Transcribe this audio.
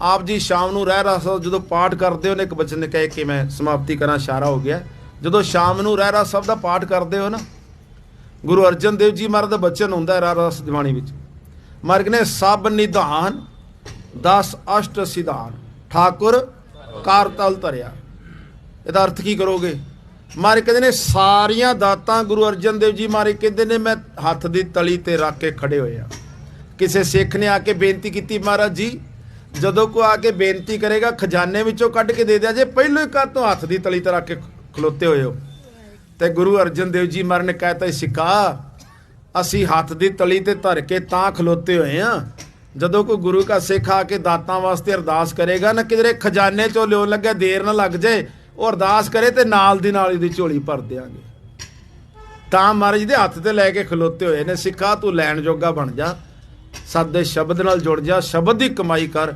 ਆਪ ਜੀ ਸ਼ਾਮ ਨੂੰ ਰਹਿ ਰਹਾ ਜਦੋਂ ਪਾਠ ਕਰਦੇ ਹੋ ਨੇ, ਇੱਕ ਬਚਨ ਨੇ ਕਹੇ ਕਿ ਮੈਂ ਸਮਾਪਤੀ ਕਰਾਂ, ਇਸ਼ਾਰਾ ਹੋ ਗਿਆ। ਜਦੋਂ ਸ਼ਾਮ ਨੂੰ ਰਹਿ ਰਹਾ ਸਭ ਦਾ ਪਾਠ ਕਰਦੇ ਹੋ ਨਾ, ਗੁਰੂ ਅਰਜਨ ਦੇਵ ਜੀ ਮਹਾਰਾਜ ਦਾ ਬਚਨ ਹੁੰਦਾ ਰਹਿ ਰਸ ਦੀਵਾਨੀ ਵਿੱਚ। ਮਾਰਗ ਨੇ ਸਭ ਨਿਧਾਨ 10 ਅਸ਼ਟ ਸਿਧਾਨ, ਠਾਕੁਰ ਕਾਰਤਲ ਧਰਿਆ। ਇਹਦਾ ਅਰਥ ਕੀ ਕਰੋਗੇ? ਮਾਰੇ ਕਹਿੰਦੇ ਨੇ, ਸਾਰੀਆਂ ਦਾਤਾਂ ਗੁਰੂ ਅਰਜਨ ਦੇਵ ਜੀ ਮਾਰੇ ਕਹਿੰਦੇ ਨੇ, ਮੈਂ ਹੱਥ ਦੀ ਤਲੀ ਤੇ ਰੱਖ ਕੇ ਖੜੇ ਹੋਏ ਆ ਕਿਸੇ ਸਿੱਖ ਨੇ ਆ ਕੇ ਬੇਨਤੀ ਕੀਤੀ, ਮਹਾਰਾਜ ਜੀ ਜਦੋਂ ਕੋ ਆ ਕੇ ਬੇਨਤੀ ਕਰੇਗਾ, ਖਜ਼ਾਨੇ ਵਿੱਚੋਂ ਕੱਢ ਕੇ ਦੇ ਦਿਆ ਜੇ, ਪਹਿਲੋਂ ਹੀ ਕਾਤੋਂ ਹੱਥ ਦੀ ਤਲੀ ਤੇ ਰੱਖ ਕੇ ਖਲੋਤੇ ਹੋਏ ਹੋ। ਤੇ ਗੁਰੂ ਅਰਜਨ ਦੇਵ ਜੀ ਮਹਾਰਾਜ ਨੇ ਕਹਿਤਾ, ਸਿੱਕਾ, ਅਸੀਂ ਹੱਥ ਦੀ ਤਲੀ ਤੇ ਧਰ ਕੇ ਤਾਂ ਖਲੋਤੇ ਹੋਏ ਆ। ਜਦੋਂ ਕੋਈ ਗੁਰੂ ਕਾ ਸਿੱਖ ਆ ਕੇ ਦਾਤਾਂ ਵਾਸਤੇ ਅਰਦਾਸ ਕਰੇਗਾ, ਨਾ ਕਿਧਰੇ ਖਜ਼ਾਨੇ ਚੋਂ ਲਿਓ ਲੱਗੇ ਦੇਰ ਨਾ ਲੱਗ ਜਾਏ ਉਹ ਅਰਦਾਸ ਕਰੇ ਤੇ ਨਾਲ ਦੀ ਨਾਲ ਇਹਦੀ ਝੋਲੀ ਭਰ ਦਿਆਂਗੇ। ਤਾਂ ਮਹਾਰਾਜ ਦੇ ਹੱਥ ਤੇ ਲੈ ਕੇ ਖਲੋਤੇ ਹੋਏ ਨੇ ਸਿੱਖਾ ਤੂੰ ਲੈਣ ਜੋਗਾ ਬਣ ਜਾ। ਸੱਦੇ ਸ਼ਬਦ ਨਾਲ ਜੁੜ ਜਾ ਸ਼ਬਦ ਦੀ ਕਮਾਈ ਕਰ